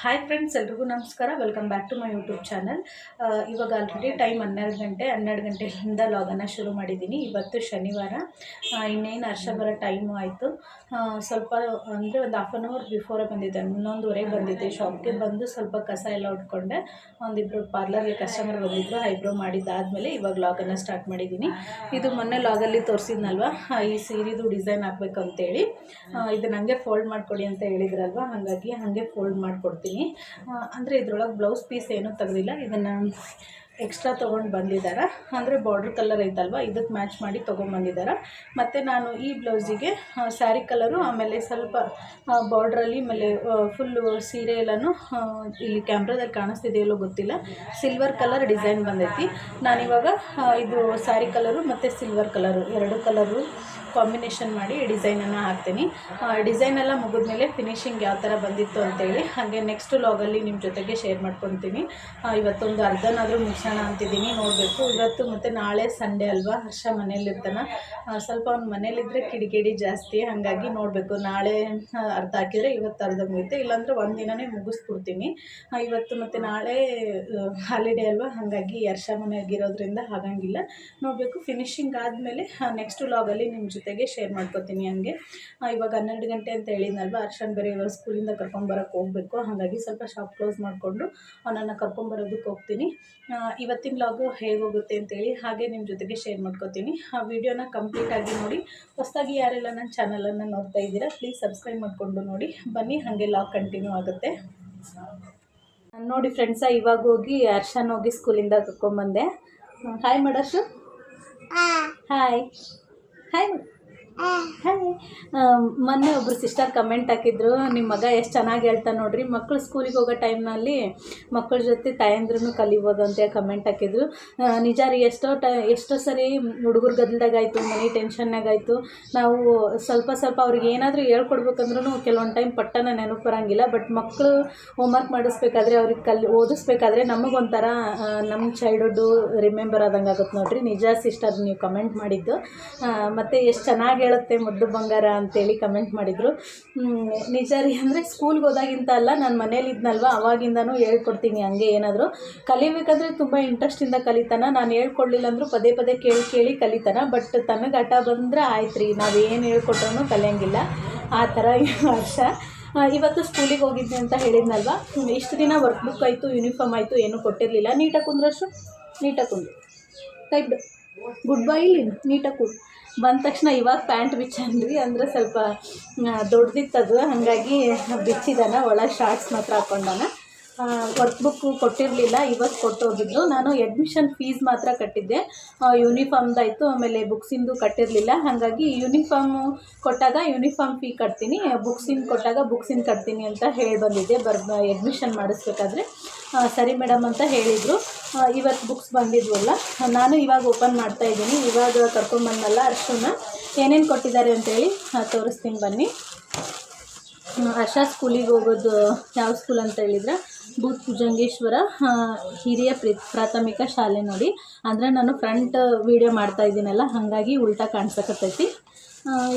Hi friends ಎಲ್ರಿಗೂ ನಮಸ್ಕಾರ. Welcome back to my YouTube channel ಇವಾಗ ಆಲ್ರೆಡಿ ಟೈಮ್ ಹನ್ನೆರಡು ಗಂಟೆ, ಹನ್ನೆರಡು ಗಂಟೆಯಿಂದ ಲಾಗನ್ನು ಶುರು ಮಾಡಿದ್ದೀನಿ ಇವತ್ತು ಶನಿವಾರ. ಇನ್ನೇನು ಹರ್ಷ ಬರೋ ಟೈಮು ಆಯಿತು. ಸ್ವಲ್ಪ ಅಂದರೆ ಒಂದು ಹಾಫ್ ಆನ್ ಅವರ್ ಬಿಫೋರೇ ಬಂದಿದ್ದೆ. ಹನ್ನೊಂದುವರೆಗೆ ಬಂದಿದ್ದೆ. ಶಾಪ್ಗೆ ಬಂದು ಸ್ವಲ್ಪ ಕಸ ಎಲ್ಲ ಉಟ್ಕೊಂಡೆ. ಒಂದಿಬ್ಬರು ಪಾರ್ಲರ್ಗೆ ಕಸ್ಟಮರ್ ಬಂದಿದ್ದರು ಐಬ್ರೋ ಮಾಡಿದ್ದಾದಮೇಲೆ ಇವಾಗ ಲಾಗನ್ನು ಸ್ಟಾರ್ಟ್ ಮಾಡಿದ್ದೀನಿ ಇದು ಮೊನ್ನೆ ಲಾಗಲ್ಲಿ ತೋರಿಸಿದ್ನಲ್ವ? ಈ ಸೀರೆದು ಡಿಸೈನ್ ಹಾಕ್ಬೇಕು ಅಂತೇಳಿ ಇದನ್ನ ಇದು ನನಗೆ ಫೋಲ್ಡ್ ಮಾಡಿಕೊಡಿ ಅಂತ ಹೇಳಿದ್ರಲ್ವ? ಹಾಗಾಗಿ ಹಾಗೆ ಫೋಲ್ಡ್ ಮಾಡಿಕೊಡ್ತೀನಿ. ಅಂದರೆ ಇದ್ರೊಳಗೆ ಬ್ಲೌಸ್ ಪೀಸ್ ಏನೂ ತೆಗೆದಿಲ್ಲ. ಇದನ್ನು ಎಕ್ಸ್ಟ್ರಾ ತೊಗೊಂಡು ಬಂದಿದ್ದಾರೆ ಅಂದರೆ ಬಾರ್ಡ್ರ್ ಕಲರ್ ಐತಲ್ವ? ಇದಕ್ಕೆ ಮ್ಯಾಚ್ ಮಾಡಿ ತೊಗೊಂಬಂದಿದ್ದಾರೆ ಮತ್ತು ನಾನು ಈ ಬ್ಲೌಸಿಗೆ ಸ್ಯಾರಿ ಕಲರು ಆಮೇಲೆ ಸ್ವಲ್ಪ ಬಾರ್ಡ್ರಲ್ಲಿ ಆಮೇಲೆ ಫುಲ್ಲು ಸೀರೆ ಎಲ್ಲನೂ ಇಲ್ಲಿ ಕ್ಯಾಮ್ರಾದಲ್ಲಿ ಕಾಣಿಸ್ತಿದೆಯಲ್ಲೋ ಗೊತ್ತಿಲ್ಲ. ಸಿಲ್ವರ್ ಕಲರ್ ಡಿಸೈನ್ ಬಂದೈತಿ. ನಾನಿವಾಗ ಇದು ಸ್ಯಾರಿ ಕಲರು ಮತ್ತು ಸಿಲ್ವರ್ ಕಲರು ಎರಡು ಕಲರು ಕಾಂಬಿನೇಷನ್ ಮಾಡಿ ಡಿಸೈನನ್ನು ಹಾಕ್ತೀನಿ. ಡಿಸೈನ್ ಎಲ್ಲ ಮುಗಿದ್ಮೇಲೆ ಫಿನಿಶಿಂಗ್ ಯಾವ ಥರ ಬಂದಿತ್ತು ಅಂತೇಳಿ ಹಾಗೆ ನೆಕ್ಸ್ಟ್ ಲಾಗಲ್ಲಿ ನಿಮ್ಮ ಜೊತೆಗೆ ಶೇರ್ ಮಾಡ್ಕೊತೀನಿ. ಇವತ್ತೊಂದು ಅರ್ಧನಾದರೂ ಮುಗಿಸೋಣ ಅಂತಿದ್ದೀನಿ, ನೋಡಬೇಕು. ಇವತ್ತು ಮತ್ತು ನಾಳೆ ಸಂಡೇ ಅಲ್ವಾ? ಹರ್ಷ ಮನೇಲಿರ್ತಾನೆ ಸ್ವಲ್ಪ ಅವ್ನು ಮನೇಲಿದ್ದರೆ ಕಿಡಿಕಿಡಿ ಜಾಸ್ತಿ, ಹಾಗಾಗಿ ನೋಡಬೇಕು. ನಾಳೆ ಅರ್ಧ ಹಾಕಿದರೆ ಇವತ್ತು ಅರ್ಧ ಮುಗಿಯುತ್ತೆ. ಇಲ್ಲಾಂದರೆ ಒಂದು ದಿನನೇ ಮುಗಿಸ್ಬಿಡ್ತೀನಿ. ಇವತ್ತು ಮತ್ತು ನಾಳೆ ಹಾಲಿಡೇ ಅಲ್ವಾ? ಹಾಗಾಗಿ ಹರ್ಷ ಮನೆಯಾಗಿರೋದ್ರಿಂದ ಹಾಗಂಗಿಲ್ಲ. ನೋಡಬೇಕು. ಫಿನಿಶಿಂಗ್ ಆದಮೇಲೆ ನೆಕ್ಸ್ಟ್ ಲಾಗಲ್ಲಿ ನಿಮ್ಮ ಜೊತೆಗೆ ಶೇರ್ ಮಾಡ್ಕೊತೀನಿ ಹಂಗೆ. ಇವಾಗ ಹನ್ನೆರಡು ಗಂಟೆ ಅಂತ ಹೇಳಿದ್ನಲ್ವ ಅರ್ಷನ್ ಬೇರೆ ಇವಾಗ ಸ್ಕೂಲಿಂದ ಕರ್ಕೊಂಬರಕ್ಕೆ ಹೋಗಬೇಕು. ಹಾಗಾಗಿ ಸ್ವಲ್ಪ ಶಾಪ್ ಕ್ಲೋಸ್ ಮಾಡಿಕೊಂಡು ಅವನನ್ನು ಕರ್ಕೊಂಬರೋದಕ್ಕೆ ಹೋಗ್ತೀನಿ. ಇವತ್ತಿನ ಲಾಗು ಹೇಗೆ ಹೋಗುತ್ತೆ ಅಂತೇಳಿ ಹಾಗೆ ನಿಮ್ಮ ಜೊತೆಗೆ ಶೇರ್ ಮಾಡ್ಕೊತೀನಿ. ಆ ವಿಡಿಯೋನ ಕಂಪ್ಲೀಟಾಗಿ ನೋಡಿ. ಹೊಸದಾಗಿ ಯಾರೆಲ್ಲ ನನ್ನ ಚಾನಲನ್ನು ನೋಡ್ತಾ ಇದ್ದೀರಾ ಪ್ಲೀಸ್ ಸಬ್ಸ್ಕ್ರೈಬ್ ಮಾಡಿಕೊಂಡು ನೋಡಿ. ಬನ್ನಿ ಹಾಗೆ ಲಾಗ್ ಕಂಟಿನ್ಯೂ ಆಗುತ್ತೆ. ನೋಡಿ ಫ್ರೆಂಡ್ಸ ಇವಾಗ ಹೋಗಿ ಅರ್ಶನ್ ಹೋಗಿ ಸ್ಕೂಲಿಂದ ಕರ್ಕೊಂಬಂದೆ ಹಾಯ್ ಹಾಯ್ ಹಾಯ್ ಹಾಯ್ ಮೊನ್ನೆ ಒಬ್ಬರು ಸಿಸ್ಟರ್ ಕಮೆಂಟ್ ಹಾಕಿದ್ರು ನಿಮ್ಮ ಮಗ ಎಷ್ಟು ಚೆನ್ನಾಗಿ ಹೇಳ್ತಾ ನೋಡ್ರಿ ಮಕ್ಕಳು ಸ್ಕೂಲಿಗೆ ಹೋಗೋ ಟೈಮ್ನಲ್ಲಿ ಮಕ್ಕಳ ಜೊತೆ ತಾಯಂದ್ರೂ ಕಲಿಬೋದು ಅಂತೇಳಿ ಕಮೆಂಟ್ ಹಾಕಿದ್ರು. ನಿಜ ರೀ, ಎಷ್ಟೋ ಟ, ಎಷ್ಟೋ ಸರಿ ಹುಡುಗರು ಗದ್ದಲ್ದಾಗಾಯ್ತು ಮನೆ ಟೆನ್ಷನ್ನಾಗಾಯ್ತು ನಾವು ಸ್ವಲ್ಪ ಸ್ವಲ್ಪ ಅವ್ರಿಗೆ ಏನಾದರೂ ಹೇಳ್ಕೊಡ್ಬೇಕಂದ್ರೂ ಕೆಲವೊಂದು ಟೈಮ್ ಪಟ್ಟನ ನೆನಪು ಬರೋಂಗಿಲ್ಲ ಬಟ್ ಮಕ್ಕಳು ಹೋಮ್ವರ್ಕ್ ಮಾಡಿಸ್ಬೇಕಾದ್ರೆ ಅವ್ರಿಗೆ ಕಲಿ, ಓದಿಸ್ಬೇಕಾದ್ರೆ ನಮಗೊಂಥರ ನಮ್ಮ ಚೈಲ್ಡ್ಹುಡ್ಡು ರಿಮೆಂಬರ್ ಆದಂಗೆ ಆಗುತ್ತೆ ನೋಡ್ರಿ. ನಿಜ ಸಿಸ್ಟರ್ ನೀವು ಕಮೆಂಟ್ ಮಾಡಿದ್ದು. ಮತ್ತು ಎಷ್ಟು ಚೆನ್ನಾಗಿ ಹೇಳುತ್ತೆ ಮುದ್ದು ಬಂಗಾರ ಅಂತೇಳಿ ಕಮೆಂಟ್ ಮಾಡಿದರು. ನಿಜ ರೀ ಅಂದರೆ ಸ್ಕೂಲ್ಗೆ ಹೋದಾಗಿಂತ ಅಲ್ಲ, ನಾನು ಮನೇಲಿ ಇದ್ನಲ್ವ, ಅವಾಗಿಂದನೂ ಹೇಳ್ಕೊಡ್ತೀನಿ ಹಂಗೆ ಏನಾದರೂ. ಕಲಿಬೇಕಾದ್ರೆ ತುಂಬ ಇಂಟ್ರೆಸ್ಟಿಂದ ಕಲಿತಾನ, ನಾನು ಹೇಳ್ಕೊಡ್ಲಿಲ್ಲ ಅಂದರೂ ಪದೇ ಪದೇ ಕೇಳಿ ಕೇಳಿ ಕಲಿತಾನ ಬಟ್ ತನಗೆ ಹಠ ಬಂದರೆ ಆಯ್ತು ರೀ ನಾವೇನು ಹೇಳ್ಕೊಟ್ರೂ ಕಲಿಯಂಗಿಲ್ಲ. ಆ ಥರ ವರ್ಷ. ಇವತ್ತು ಸ್ಕೂಲಿಗೆ ಹೋಗಿದ್ದೆ ಅಂತ ಹೇಳಿದ್ನಲ್ವ? ಇಷ್ಟು ದಿನ ವರ್ಕ್ ಬುಕ್ ಆಯಿತು ಯೂನಿಫಾರ್ಮ್ ಆಯಿತು, ಏನೂ ಕೊಟ್ಟಿರಲಿಲ್ಲ. ನೀಟಾಗಿ ಕುಂದ್ರಷ್ಟು ನೀಟಾಗಿ ಕುಂದ್ರು. ಕೈ ಗುಡ್ ಬೈ ನೀಟಾಗಿ ಕುಂಡು ಬಂದ ತಕ್ಷಣ ಇವಾಗ ಪ್ಯಾಂಟ್ ಬಿಚ್ಚನ್ರಿ ಅಂದರೆ ಸ್ವಲ್ಪ ದೊಡ್ಡದಿತ್ತದು ಹಾಗಾಗಿ ಬಿಚ್ಚಿದಾನ ಒಳಗೆ ಶಾರ್ಟ್ಸ್ ಮಾತ್ರ ಹಾಕ್ಕೊಂಡಾನ ವರ್ಕ್ ಬುಕ್ಕು ಕೊಟ್ಟಿರಲಿಲ್ಲ, ಇವತ್ತು ಕೊಟ್ಟು ಹೋಗಿದ್ದು ನಾನು ಅಡ್ಮಿಷನ್ ಫೀಸ್ ಮಾತ್ರ ಕಟ್ಟಿದ್ದೆ. ಯೂನಿಫಾರ್ಮ್ದಾಯಿತು ಆಮೇಲೆ ಬುಕ್ಸಿಂದು ಕಟ್ಟಿರಲಿಲ್ಲ. ಹಾಗಾಗಿ ಯೂನಿಫಾರ್ಮು ಕೊಟ್ಟಾಗ ಯೂನಿಫಾರ್ಮ್ ಫೀ ಕಟ್ತೀನಿ. ಬುಕ್ಸಿಂದ ಕೊಟ್ಟಾಗ ಬುಕ್ಸಿಂದ ಕಟ್ತೀನಿ ಅಂತ ಹೇಳಿ ಬಂದಿದ್ದೆ. ಬರ್ ಅಡ್ಮಿಷನ್ ಮಾಡಿಸ್ಬೇಕಾದ್ರೆ. ಸರಿ ಮೇಡಮ್ ಅಂತ ಹೇಳಿದರು. ಇವತ್ತು ಬುಕ್ಸ್ ಬಂದಿದ್ವಲ್ಲ, ನಾನು ಇವಾಗ ಓಪನ್ ಮಾಡ್ತಾ ಇದ್ದೀನಿ. ಇವಾಗ ಕರ್ಕೊಂಬಂದಲ್ಲ ಅರ್ಶನ. ಏನೇನು ಕೊಟ್ಟಿದ್ದಾರೆ ಅಂತೇಳಿ ತೋರಿಸ್ತೀನಿ ಬನ್ನಿ. ಆಶಾ ಸ್ಕೂಲಿಗೆ ಹೋಗೋದು ಯಾವ ಸ್ಕೂಲ್ ಅಂತ ಹೇಳಿದ್ರೆ ಬೂತ್ ಭುಜಂಗೇಶ್ವರ ಹಿರಿಯ ಪ್ರಿ, ಪ್ರಾಥಮಿಕ ಶಾಲೆ ನೋಡಿ. ಅಂದರೆ ನಾನು ಫ್ರಂಟ್ ವೀಡಿಯೋ ಮಾಡ್ತಾ ಇದ್ದೀನಲ್ಲ, ಹಾಗಾಗಿ ಉಲ್ಟಾ ಕಾಣಿಸಕತ್ತೈತಿ.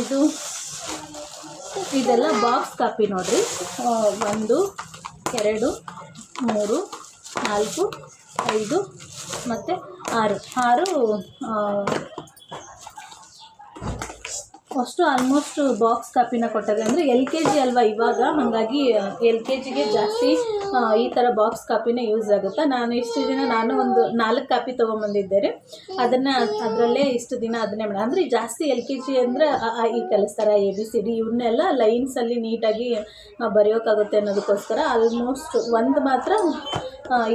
ಇದು ಇದೆಲ್ಲ ಬಾಕ್ಸ್ ಕಾಪಿ ನೋಡಿರಿ. ಒಂದು, ಎರಡು, ಮೂರು, ನಾಲ್ಕು, ಐದು, ಮತ್ತು ಆರು. ಆರು ಅಷ್ಟು ಆಲ್ಮೋಸ್ಟ್ ಬಾಕ್ಸ್ ಕಾಪಿನ ಕೊಟ್ಟದೆ ಅಂದರೆ ಎಲ್ ಕೆ ಜಿ ಅಲ್ವಾ ಇವಾಗ, ಹಾಗಾಗಿ ಎಲ್ ಕೆ ಜಿಗೆ ಜಾಸ್ತಿ ಈ ಥರ ಬಾಕ್ಸ್ ಕಾಪಿನೇ ಯೂಸ್ ಆಗುತ್ತೆ. ನಾನು ಇಷ್ಟು ದಿನ ನಾನು ಒಂದು ನಾಲ್ಕು ಕಾಪಿ ತೊಗೊಂಬಂದಿದ್ದೇನೆ. ಅದನ್ನು ಅದರಲ್ಲೇ ಇಷ್ಟು ದಿನ ಅದನ್ನೇ ಮಾಡಿ, ಅಂದರೆ ಜಾಸ್ತಿ ಎಲ್ ಕೆ ಜಿ ಅಂದರೆ ಈ ಕಲಿಸ್ತಾರೆ ಎ ಬಿ ಸಿ ಡಿ ಇವನ್ನೆಲ್ಲ ಲೈನ್ಸಲ್ಲಿ ನೀಟಾಗಿ ಬರೆಯೋಕ್ಕಾಗುತ್ತೆ ಅನ್ನೋದಕ್ಕೋಸ್ಕರ ಆಲ್ಮೋಸ್ಟ್ ಒಂದು ಮಾತ್ರ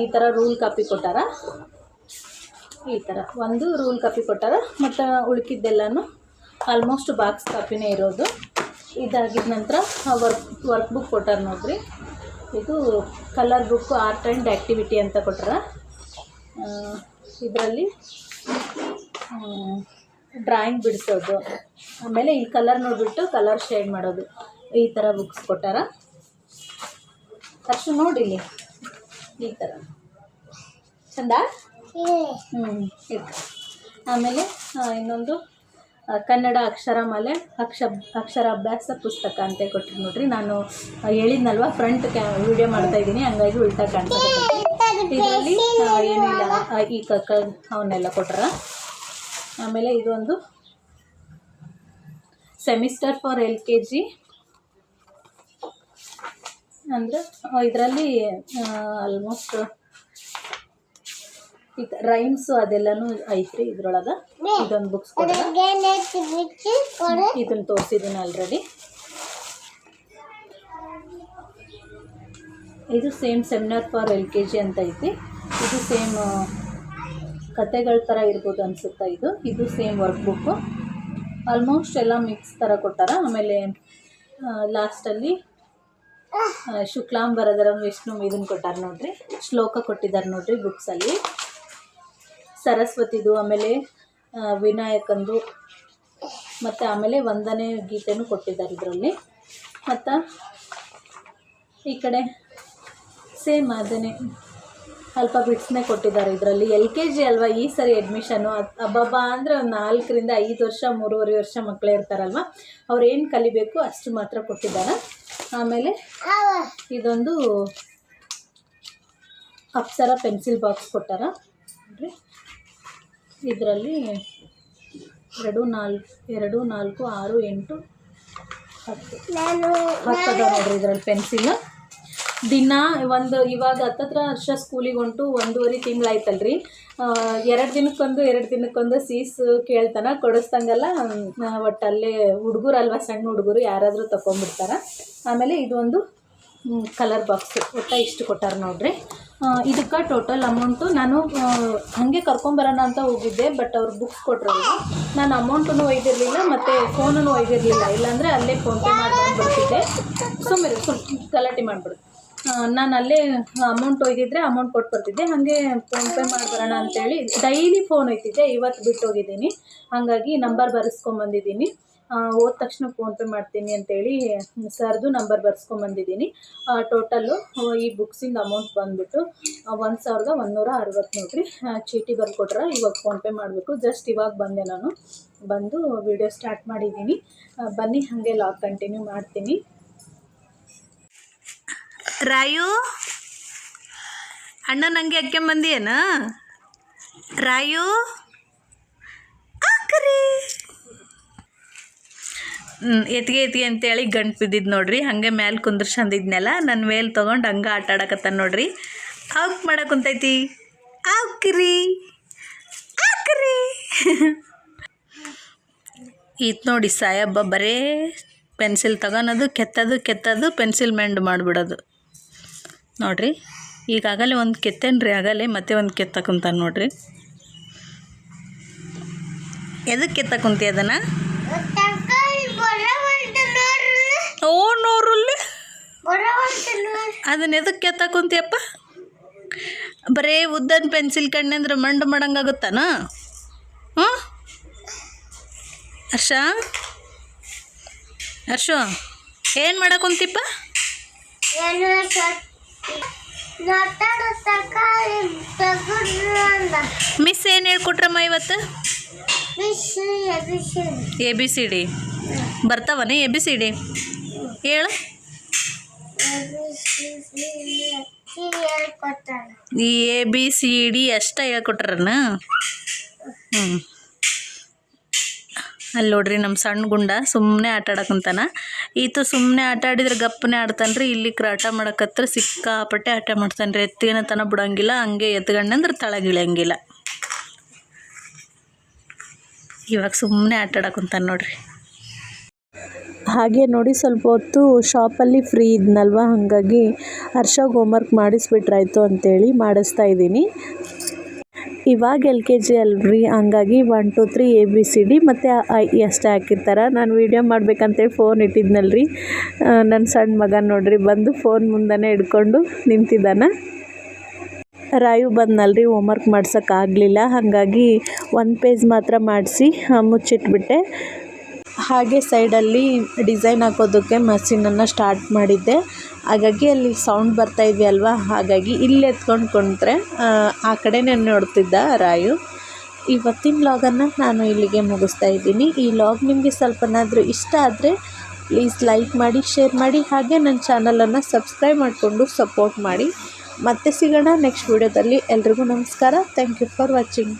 ಈ ಥರ ರೂಲ್ ಕಾಪಿ ಕೊಟ್ಟಾರ. ಈ ಥರ ಒಂದು ರೂಲ್ ಕಾಪಿ ಕೊಟ್ಟಾರ. ಮತ್ತು ಉಳ್ಕಿದ್ದೆಲ್ಲನೂ ಆಲ್ಮೋಸ್ಟ್ ಬಾಕ್ಸ್ ಕಾಪಿನೇ ಇರೋದು. ಇದಾಗಿದ ನಂತರ ವರ್ಕ್ ವರ್ಕ್ ಬುಕ್ ಕೊಟ್ಟಾರ ನೋಡ್ರಿ. ಇದು colour book art and activity ಅಂತ ಕೊಟ್ಟಾರ ಇದರಲ್ಲಿ ಡ್ರಾಯಿಂಗ್ ಬಿಡಿಸೋದು. ಆಮೇಲೆ ಈ ಕಲರ್ ನೋಡಿಬಿಟ್ಟು ಕಲರ್ ಶೇಡ್ ಮಾಡೋದು. ಈ ಥರ ಬುಕ್ಸ್ ಕೊಟ್ಟಾರ. ಅಷ್ಟು ನೋಡಿಲ್ಲಿ. ಈ ಥರ ಚಂದ? ಹ್ಞೂ ಆಮೇಲೆ ಇನ್ನೊಂದು ಕನ್ನಡ ಅಕ್ಷರಮಾಲೆ ಅಕ್ಷ, ಅಕ್ಷರಾಭ್ಯಾಸ ಪುಸ್ತಕ ಅಂತ ಕೊಟ್ಟರು ನೋಡ್ರಿ. ನಾನು ಹೇಳಿದ್ನಲ್ವಾ ಫ್ರಂಟ್ ಕ್ಯಾ ವಿಡಿಯೋ ಮಾಡ್ತಾ ಇದ್ದೀನಿ. ಹಂಗಾಗಿ ಉಲ್ಟಾ ಕಾಣ್ತಾ ಇದರಲ್ಲಿ ಏನಿಲ್ಲ ಈ ಕಕ್ಕ ಅವನ್ನೆಲ್ಲ ಕೊಟ್ರ. ಆಮೇಲೆ ಇದೊಂದು semester for L K G ಅಂದರೆ ಇದರಲ್ಲಿ ಆಲ್ಮೋಸ್ಟ್ ರೈಮ್ಸ್ ಅದೆಲ್ಲನೂ ಐತ್ರಿ ಇದ್ರೊಳಗೆ. ಇದೊಂದು ಬುಕ್ಸ್ ಇದನ್ನ ತೋರಿಸಿದ್ದೀನಿ ಆಲ್ರೆಡಿ ಇದು same seminar for L K G ಅಂತ ಐತಿ. ಇದು ಸೇಮ್ ಕತೆಗಳ ಥರ ಇರ್ಬೋದು ಅನ್ಸುತ್ತಾ ಇದು. ಇದು ಸೇಮ್ ವರ್ಕ್ ಬುಕ್ಕು ಆಲ್ಮೋಸ್ಟ್ ಎಲ್ಲ ಮಿಕ್ಸ್ ಥರ ಕೊಟ್ಟಾರ ಆಮೇಲೆ ಲಾಸ್ಟಲ್ಲಿ ಶುಕ್ಲಾಂ ಬರದರಂ ವಿಷ್ಣು ಇದನ್ನು ಕೊಟ್ಟಾರ ನೋಡ್ರಿ. ಶ್ಲೋಕ ಕೊಟ್ಟಿದ್ದಾರೆ ನೋಡ್ರಿ ಬುಕ್ಸಲ್ಲಿ ಸರಸ್ವತಿದು, ಆಮೇಲೆ ವಿನಾಯಕಂದು, ಮತ್ತು ಆಮೇಲೆ ಒಂದನೇ ಗೀತೆನೂ ಕೊಟ್ಟಿದ್ದಾರೆ ಇದರಲ್ಲಿ. ಮತ್ತು ಈ ಕಡೆ ಸೇಮ್ ಅದನ್ನೇ ಅಲ್ಪ ಬಿಟ್ಸ್ನೇ ಕೊಟ್ಟಿದ್ದಾರೆ ಇದರಲ್ಲಿ. ಎಲ್ ಕೆ ಜಿ ಅಲ್ವಾ ಈ ಸರಿ ಅಡ್ಮಿಷನು ಅಬ್ಬಬ್ಬಾ ಅಂದರೆ ಒಂದು ನಾಲ್ಕರಿಂದ ಐದು ವರ್ಷ, ಮೂರುವರೆ ವರ್ಷ ಮಕ್ಕಳೇ ಇರ್ತಾರಲ್ವ? ಅವ್ರು ಕಲಿಬೇಕು ಅಷ್ಟು ಮಾತ್ರ ಕೊಟ್ಟಿದ್ದಾರೆ. ಆಮೇಲೆ ಇದೊಂದು ಅಪ್ಸರ ಪೆನ್ಸಿಲ್ ಬಾಕ್ಸ್ ಕೊಟ್ಟಾರ. ನೋಡ್ರಿ ಇದರಲ್ಲಿ ಎರಡು ನಾಲ್ಕು ಎರಡು ನಾಲ್ಕು ಆರು ಎಂಟು ಹತ್ತು. ಹತ್ತದ ನೋಡ್ರಿ ಇದರಲ್ಲಿ ಪೆನ್ಸಿಲ್. ದಿನ ಒಂದು ಇವಾಗ ಹತ್ತತ್ರ ವರ್ಷ ಸ್ಕೂಲಿಗೆ ಹೊಂಟು ಒಂದೂವರೆ ತಿಂಗಳಾಯ್ತಲ್ರಿ. ಎರಡು ದಿನಕ್ಕೊಂದು ಎರಡು ದಿನಕ್ಕೊಂದು ಸೀಸ್ ಕೇಳ್ತಾನೆ ಕೊಡಿಸ್ದಂಗೆಲ್ಲ ಹುಡುಗರು ಅಲ್ವಾ ಸಣ್ಣ ಹುಡುಗರು ಯಾರಾದರೂ ತಗೊಂಡ್ಬಿಡ್ತಾರೆ ಆಮೇಲೆ ಇದೊಂದು ಕಲರ್ ಬಾಕ್ಸ್ ಒಟ್ಟ ಇಷ್ಟು ಕೊಟ್ಟಾರ ನೋಡ್ರಿ. ಇದಕ್ಕೆ ಟೋಟಲ್ ಅಮೌಂಟು ನಾನು ಹಾಗೆ ಕರ್ಕೊಂಬರೋಣ ಅಂತ ಹೋಗಿದ್ದೆ ಬಟ್ ಅವ್ರು ಬುಕ್ಸ್ ಕೊಟ್ಟರು ನಾನು ಅಮೌಂಟನ್ನು ಒಯ್ದಿರಲಿಲ್ಲ, ಮತ್ತು ಫೋನನ್ನು ಒಯ್ದಿರಲಿಲ್ಲ. ಇಲ್ಲಾಂದರೆ ಅಲ್ಲೇ ಫೋನ್ಪೇ ಮಾಡ್ಕೊಂಡು ಬರ್ತಿದ್ದೆ ಸುಮ್ಮನೆ ಸುಮ್, ಗಲಾಟೆ ಮಾಡಿಬಿಡು. ನಾನು ಅಲ್ಲೇ ಅಮೌಂಟ್ ಒಯ್ದಿದ್ರೆ ಅಮೌಂಟ್ ಕೊಟ್ಟು ಬರ್ತಿದ್ದೆ. ಹಾಗೆ ಫೋನ್ಪೇ ಮಾಡ್ಬರೋಣ ಅಂತೇಳಿ ಡೈಲಿ ಫೋನ್ ಒಯ್ತಿದ್ದೆ. ಇವತ್ತು ಬಿಟ್ಟು ಹೋಗಿದ್ದೀನಿ ಹಾಗಾಗಿ ನಂಬರ್ ಬರೆಸ್ಕೊಂಬಂದಿದ್ದೀನಿ ಹೋದ ತಕ್ಷಣ ಫೋನ್ಪೇ ಮಾಡ್ತೀನಿ ಅಂತೇಳಿ ಸರ್ದು ನಂಬರ್ ಬರ್ಸ್ಕೊಂಬಂದಿದ್ದೀನಿ ಟೋಟಲ್ಲು ಈ ಬುಕ್ಸಿಂದ ಅಮೌಂಟ್ ಬಂದುಬಿಟ್ಟು ಒಂದು ಸಾವಿರದ ಒಂದೂರ ಅರವತ್ತು ನೋಡ್ರಿ ಚೀಟಿ ಬರ್ಕೊಟ್ರೆ ಇವಾಗ ಫೋನ್ಪೇ ಮಾಡಬೇಕು. ಜಸ್ಟ್ ಇವಾಗ ಬಂದೆ ನಾನು. ಬಂದು ವಿಡಿಯೋ ಸ್ಟಾರ್ಟ್ ಮಾಡಿದ್ದೀನಿ. ಬನ್ನಿ, ಹಾಗೆ ಲಾಗ್ ಕಂಟಿನ್ಯೂ ಮಾಡ್ತೀನಿ. ರಾಯು? ಅಣ್ಣ, ನಂಗೆ ಅಕ್ಕೆಂಬಂದಿಯೇನ ರಾಯು? ಆಕರಿ ಹ್ಞೂ ಎತ್ಗೆ ಎತ್ಗೆ ಅಂತೇಳಿ ಗಂಟು ಬಿದ್ದಿದ್ದು ನೋಡ್ರಿ. ಹಂಗೆ ಮೇಲೆ ಕುಂದ್ರಸಂದಿದ್ನೆಲ್ಲ ನನ್ನ ಮೇಲೆ ತೊಗೊಂಡು ಹಂಗೆ ಆಟ ಆಡಕತ್ತಾನ ನೋಡ್ರಿ. ಅವಕ್ ಮಾಡಕ್ಕೆ ಕುಂತೈತಿ? ಆಕ್ರಿ ಆಕ್ರಿ ಈತ್ ನೋಡಿ ಸಾಯಬ್ಬ, ಬರೇ ಪೆನ್ಸಿಲ್ ತಗೊಳೋದು ಕೆತ್ತದು ಕೆತ್ತದು, ಪೆನ್ಸಿಲ್ ಮೆಂಡ್ ಮಾಡಿಬಿಡೋದು. ನೋಡ್ರಿ ಈಗಾಗಲೇ ಒಂದು ಕೆತ್ತೇನ್ರಿ ಆಗಲೇ ಮತ್ತೆ ಒಂದು ಕೆತ್ತ ಕುಂತಾನ ನೋಡ್ರಿ. ಎದಕ್ಕೆ ಕೆತ್ತ ಕುಂತಿ ಅದನ್ನು? ಓ ನೋರಲ್ಲಿ ಅದನ್ನ ಎದಕ್ಕೆ ಕೆತ್ತ ಕುಂತಿಯಪ್ಪ? ಬರೇ ಉದ್ದನ್ ಪೆನ್ಸಿಲ್ ಕಣ್ಣೆ ಅಂದ್ರೆ ಮಂಡು ಮಾಡಂಗಾಗುತ್ತಾನ? ಹ್ಞೂ? ಹರ್ಷ? ಹರ್ಷ ಏನು ಮಾಡಕ್ಕೆ ಕುಂತಿಪ್ಪ ಮಿಸ್ ಏನು ಹೇಳ್ಕೊಟ್ರಮ್ಮ ಇವತ್ತು? A B C D. ಬರ್ತಾವನೇ A B C D? ಹೇಳು. ಎ ಬಿ ಸಿ ಡಿ ಅಷ್ಟ ಹೇಳ್ಕೊಟ್ರನ? ಹ್ಞೂ ಅಲ್ಲಿ ನೋಡ್ರಿ ನಮ್ಮ ಸಣ್ಣ ಗುಂಡ ಸುಮ್ಮನೆ ಆಟ ಆಡಕಂತಾನ ಈತು ಸುಮ್ಮನೆ ಆಟ ಆಡಿದ್ರೆ ಗಪ್ಪನೆ ಆಡ್ತಾನ್ರಿ. ಇಲ್ಲಿ ಕ್ರಾಟ ಮಾಡಕತ್ರ ಸಿಕ್ಕಾಪಟ್ಟೆ ಆಟ ಮಾಡ್ತಾನ್ರಿ. ಎತ್ತಿನ ತನ ಬಿಡಂಗಿಲ್ಲ, ಹಂಗೆ ಎತ್ಗಂಡಂದ್ರೆ ತಳಗಿಳಿಯಂಗಿಲ್ಲ ಇವಾಗ ಸುಮ್ಮನೆ ಆಟ ಆಡಕುಂತಾನೆ ನೋಡ್ರಿ. ಹಾಗೆ ನೋಡಿ ಸ್ವಲ್ಪ ಹೊತ್ತು ಶಾಪಲ್ಲಿ ಫ್ರೀ ಇದ್ನಲ್ವ? ಹಾಗಾಗಿ ಹರ್ಷಗೆ ಹೋಮ್ವರ್ಕ್ ಮಾಡಿಸ್ಬಿಟ್ರಾಯ್ತು ಅಂತೇಳಿ ಮಾಡಿಸ್ತಾ ಇದ್ದೀನಿ. ಇವಾಗ ಎಲ್ ಕೆ ಜಿ ಅಲ್ರಿ, ಹಂಗಾಗಿ one two three A B C D ಮತ್ತು ಐ ಅಷ್ಟೇ ಹಾಕಿರ್ತಾರೆ. ನಾನು ವೀಡಿಯೋ ಮಾಡ್ಬೇಕಂತೇಳಿ ಫೋನ್ ಇಟ್ಟಿದ್ನಲ್ರಿ. ನನ್ನ ಸಣ್ಣ ಮಗ ನೋಡ್ರಿ, ಬಂದು ಫೋನ್ ಮುಂದೆನೇ ಹಿಡ್ಕೊಂಡು ನಿಂತಿದ್ದಾನ. ರಾಯು ಬಂದ್ನಲ್ರಿ ಹೋಮ್ವರ್ಕ್ ಮಾಡ್ಸೋಕ್ಕಾಗಲಿಲ್ಲ ಹಾಗಾಗಿ ಒಂದು ಪೇಜ್ ಮಾತ್ರ ಮಾಡಿಸಿ ಮುಚ್ಚಿಟ್ಬಿಟ್ಟೆ. ಹಾಗೆ ಸೈಡಲ್ಲಿ ಡಿಸೈನ್ ಹಾಕೋದಕ್ಕೆ ಮಷೀನನ್ನು ಸ್ಟಾರ್ಟ್ ಮಾಡಿದ್ದೆ. ಹಾಗಾಗಿ ಅಲ್ಲಿ ಸೌಂಡ್ ಬರ್ತಾ ಇದೆಯಲ್ವ? ಹಾಗಾಗಿ ಇಲ್ಲಿ ಎತ್ಕೊಂಡು ಕೊಂಡ್ರೆ ಆ ಕಡೆನೇ ನೋಡ್ತಿದ್ದ ರಾಯು. ಇವತ್ತಿನ ಲಾಗನ್ನು ನಾನು ಇಲ್ಲಿಗೆ ಮುಗಿಸ್ತಾ ಇದ್ದೀನಿ. ಈ ಲಾಗ್ ನಿಮಗೆ ಸ್ವಲ್ಪನಾದರೂ ಇಷ್ಟ ಆದರೆ ಪ್ಲೀಸ್ ಲೈಕ್ ಮಾಡಿ ಶೇರ್ ಮಾಡಿ, ಹಾಗೆ ನನ್ನ ಚಾನಲನ್ನು ಸಬ್ಸ್ಕ್ರೈಬ್ ಮಾಡಿಕೊಂಡು ಸಪೋರ್ಟ್ ಮಾಡಿ. ಮತ್ತೆ ಸಿಗೋಣ ನೆಕ್ಸ್ಟ್ ವಿಡಿಯೋದಲ್ಲಿ ಎಲ್ರಿಗೂ ನಮಸ್ಕಾರ. Thank you for watching